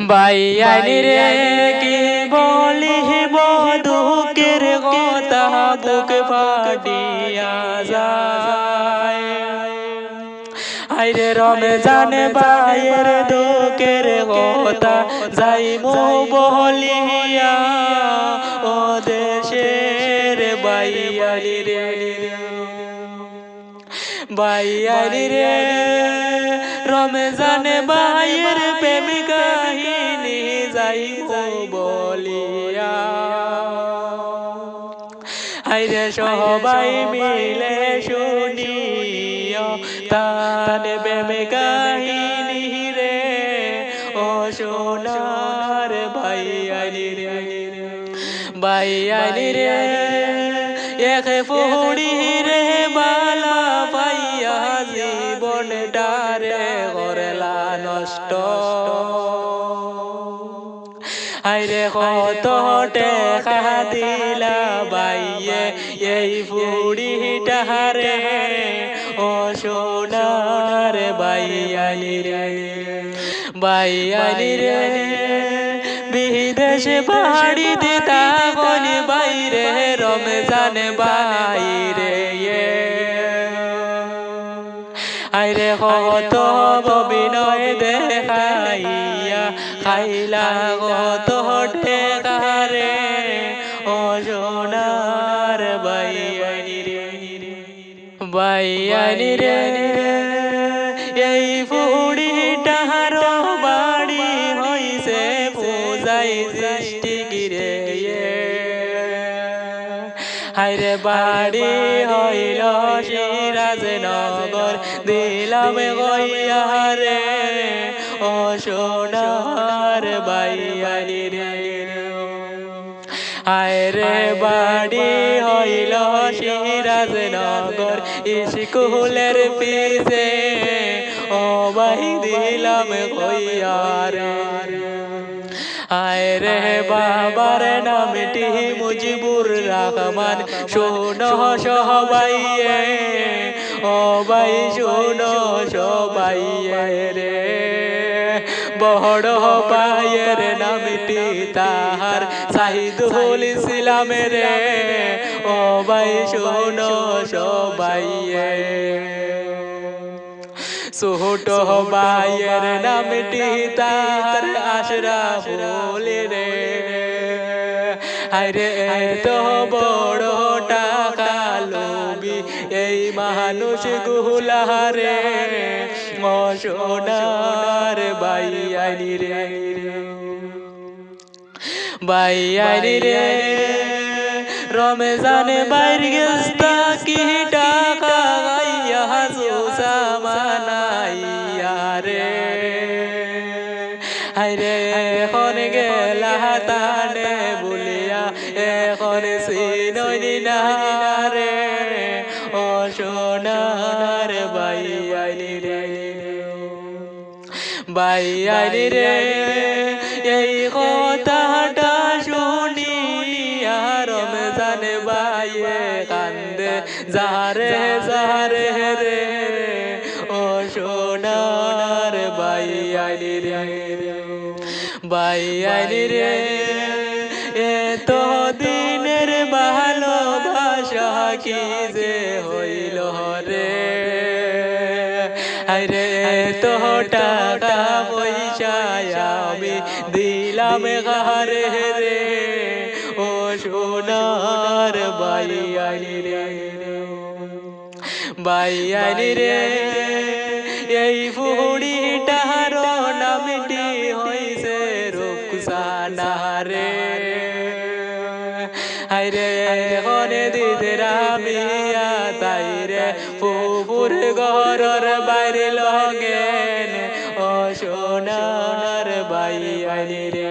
বাইয়ানি রে কি বলি দুঃখের কথা? বুক ফাটিয়া যায়। আইরে জানে বাইয়ের দুঃখের কথা। যাই মো বলিয়া বাইয়ানি রে রমজান বাইয়ের প্রেম কাহিনী যাই মো বলিয়া আইরে সবাই মিলে শুনিও তার প্রেম কাহিনী রে ও সোনার বাইয়ানি রে বাইয়ানি রে এক ফুড়ি রে ডারে করলা নষ্ট। আইরে কত টেকা দিলা বাইয়ে, এই ফুড়িটারে ও সোনার বাইয়ানি রে বাইয়ানি রে বিদেশে বাড়ি দিতা কোন বাইরে, রমজান বাইরে আইরে কত বিনয় দেখাইয়া খাইলা কত টেকারে অজনার বাইয়ানি রে বাইয়ানি রে এই ফুড়ি হাইরে বাড়ি হইল সিরাজ নগর দিলাম গইয়ারে ও সোনার বাইয়ানি রে আয়রে বাড়ি হইল সিরাজ নগর স্কুলের পিছে, ও বাই দিলাম কইয়ারে আয়রে বাবার নামটি মুজিবুর রহমান। শোনো সবাই ও ভাই শোনো সবাই রে। বড় পায়ের নামটি তাহার সাহিদুল ইসলামের রে। ও ভাই শোনো সবাই ছোট ভাইয়ের নামটি তার আশরাফুল রে। আরে এত বড় টাকা লোবি এই মানুষ গুলারে ও সোনার বাইয়ানি রে। বাইয়ানি রে। রমজান বাইর গেস্তা এখন গেলা তানে বলিয়া, এখন সিনই না ও সোনার বাইয়ানি রে। বাইয়ানি রে। এই কথাটা শুনিয়া রমজান বাইয়ে কান্দে, যারে যারে রে। ও সোনার বাইয়ানি রে। বাইয়ানি রে এত দিনের ভালোবাসা কি যে হইল রে? আরে তো টাকা পয়সা আমি দিলাম ঘরে রে? ও সোনার বাইয়ানি রে বাইয়ানি রে এই ফুড়ি টাহার নামটি হইছে রুকসানা রে হাইরে হনে দিতে রামিয়া তাই রে ফুপুর ঘরর বাইরে লগেন। ও সোনার বাইয়ানি রে